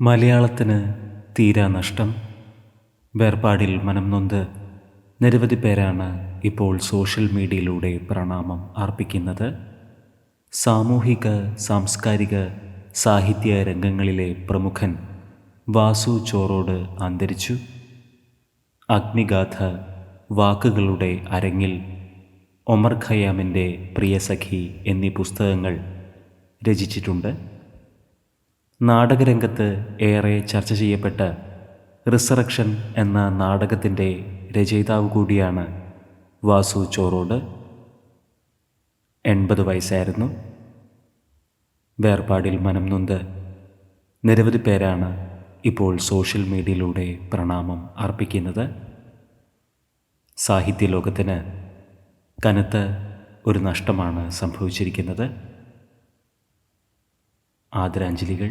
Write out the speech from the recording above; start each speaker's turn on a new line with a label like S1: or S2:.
S1: മലയാളത്തിന് തീരാ നഷ്ടം. വേർപാടിൽ മനം നൊന്ത് നിരവധി പേരാണ് ഇപ്പോൾ സോഷ്യൽ മീഡിയയിലൂടെ പ്രണാമം അർപ്പിക്കുന്നത്. സാമൂഹിക സാംസ്കാരിക സാഹിത്യ രംഗങ്ങളിലെ പ്രമുഖൻ വാസു ചോറോട് അന്തരിച്ചു. അഗ്നിഗാഥ വാക്കുകളുടെ അരങ്ങിൽ ഒമർ ഖയാമിന്റെ പ്രിയസഖി എന്നീ പുസ്തകങ്ങൾ രചിച്ചിട്ടുണ്ട്. നാടകരംഗത്ത് ഏറെ ചർച്ച ചെയ്യപ്പെട്ട റിസറക്ഷൻ എന്ന നാടകത്തിന്റെ രചയിതാവ് കൂടിയാണ് വാസു ചോറോട്. എൺപത് വയസ്സായിരുന്നു. വേർപാടിൽ മനം നൊന്ത്. നിരവധി പേരാണ് ഇപ്പോൾ സോഷ്യൽ മീഡിയയിലൂടെ പ്രണാമം അർപ്പിക്കുന്നത്. സാഹിത്യ സാഹിത്യലോകത്തിന് കനത്ത ഒരു നഷ്ടമാണ് സംഭവിച്ചിരിക്കുന്നത്. ആദരാഞ്ജലികൾ.